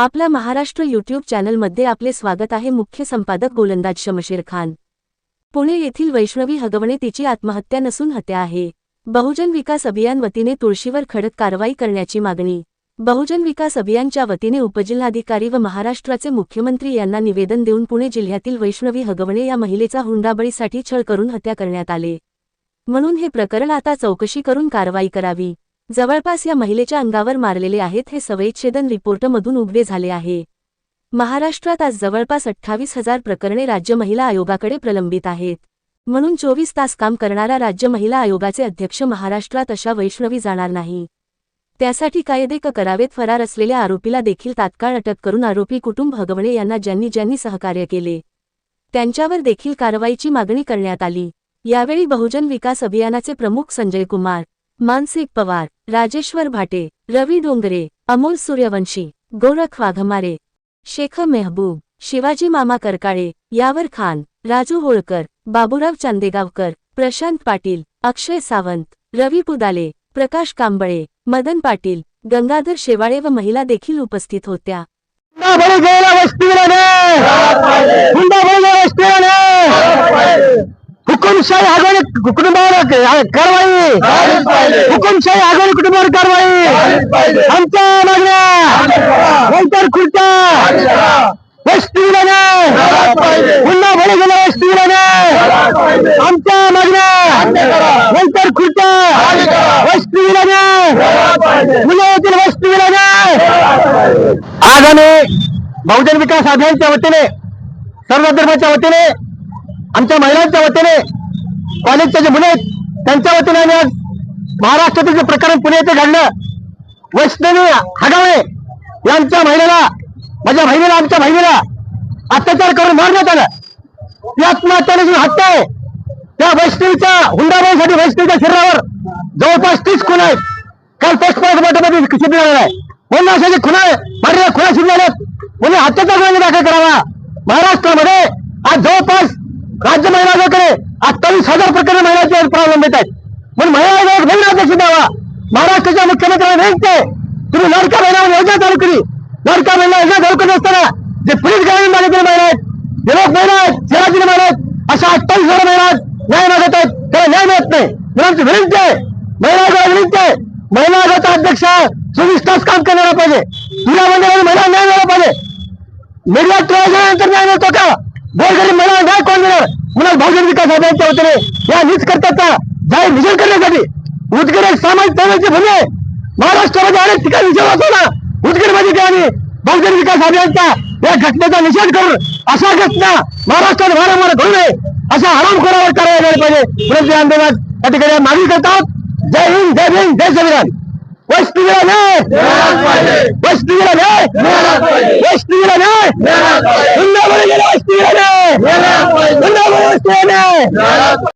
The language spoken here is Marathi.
आपला महाराष्ट्र यूट्यूब चॅनलमध्ये आपले स्वागत आहे. मुख्य संपादक गोलंदाज शमशेर खान. पुणे येथील वैष्णवी हगवणे तिची आत्महत्या नसून हत्या आहे. बहुजन विकास अभियान वतीने तुळशीवर खडक कारवाई करण्याची मागणी. बहुजन विकास अभियानच्या वतीने उपजिल्हाधिकारी व महाराष्ट्राचे मुख्यमंत्री यांना निवेदन देऊन पुणे जिल्ह्यातील वैष्णवी हगवणे या महिलेचा हुंडाबळीसाठी छळ करून हत्या करण्यात आले. म्हणून हे प्रकरण आता चौकशी करून कारवाई करावी. जवळपास या महिलेच्या अंगावर मारलेले आहेत हे सवयच्छेदन रिपोर्टमधून उघडे झाले आहे. महाराष्ट्रात आज जवळपास अठ्ठावीस हजार प्रकरणे राज्य महिला आयोगाकडे प्रलंबित आहेत. म्हणून चोवीस तास काम करणारा राज्य महिला आयोगाचे अध्यक्ष महाराष्ट्रात अशा वैष्णवी जाणार नाही. त्यासाठी कायदे क करावेत फरार असलेल्या आरोपीला देखील तात्काळ अटक करून आरोपी कुटुंब हगवणे यांना ज्यांनी ज्यांनी सहकार्य केले त्यांच्यावर देखील कारवाईची मागणी करण्यात आली. यावेळी बहुजन विकास अभियानाचे प्रमुख संजय कुमार मानसिक पवार राजेश्वर भाटे रवी डोंगरे अमोल सूर्यवंशी गोरख वाघमारे शेख मेहबूब शिवाजी मामा करकाळे यावर खान राजू होळकर बाबूराव चांदेगावकर प्रशांत पाटील अक्षय सावंत रवी पुदाले प्रकाश कांबळे मदन पाटील गंगाधर शेवाळे व महिला देखील उपस्थित होत्या. हुकुमशाही आघाडी कुटुंबावर कारवाई. हुकुमशाही आघाडी कुटुंबावर कारवाई. आमच्या मागण्या. नंतर खुर्च्या हुंडा भरू गेला वस्तीने आमच्या मागण्या. नंतर खुर्च्या वस्तीने मुलं येतील वस्तीने आज आम्ही बहुजन विकास अभियानच्या वतीने सर्व धर्माच्या वतीने आमच्या महिलांच्या वतीने कॉलेजचे जे मुले आहेत त्यांच्या वतीने आज महाराष्ट्रातील जे प्रकरण पुणे येथे घडलं वैष्णवी हगावे यांच्या महिलेला माझ्या बहिणीला आमच्या बहिणीला अत्याचार करून मारण्यात आलं. ती आत्महत्याने जी हत्या आहे त्या वैष्णवीच्या हुंडाबाईसाठी वैष्णवीच्या शरीरावर जवळपास तीस खून आहेत. काल पोस्टमार्टममध्ये सिद्ध झालेला आहे. म्हणून अशा जे खुना मारलेल्या खुना सिद्ध झाल्यात म्हणून हत्याचा गुन्हा दाखल करावा? महाराष्ट्रामध्ये आज जवळपास राज्य महिला आयोगाकडे अठ्ठावीस हजार प्रकरण महिलांचे प्रलंबित आहेत. म्हणून महिला आयोग नवीन अध्यक्ष द्यावा. महाराष्ट्राच्या मुख्यमंत्र्यांना विनंती तुम्ही लाडका महिला योजना चालू केली लाडका महिला योजना चालू करत असताना जे पोलीस ग्रामीण भागातील महिला आहेत विरोध महिला आहेत शहरातील महिला आहेत अशा अठ्ठावीस हजार महिला न्याय मागत आहेत. त्याला न्याय मिळत नाही. म्हणून आमची विनंती आहे. महिला आयोगाला विनंती आहे. महिला आयोगाचा अध्यक्ष चोवीस तास काम करायला पाहिजे. तुला मंदिराला महिला न्याय मिळाला पाहिजे. मीडिया नंतर न्याय मिळतो का? गोरगरीब महिला न्याय कोण बहुजन विकास अभियानच्या वतीने या नीच करताचा जाहीर विजय करण्यासाठी उदगीर सामाजिक सेवेची भूमी आहे महाराष्ट्रामध्ये अनेक ठिकाणी विजय होतो ना उदगीरमध्ये ठिकाणी बहुजन विकास अभियानच्या या घटनेचा निषेध करून अशा घटना महाराष्ट्रात वारंवार घडू नये अशा हरामखोरावर कारवाई झाली पाहिजे. परंतु आंदोलनात या ठिकाणी मागणी करतात जय हिंद जय भीम जय संविधान. वस्तीला न्याय हुंडाबळी गेला वस्तीला न्याय हुंडाबळी वस्तीला न्याय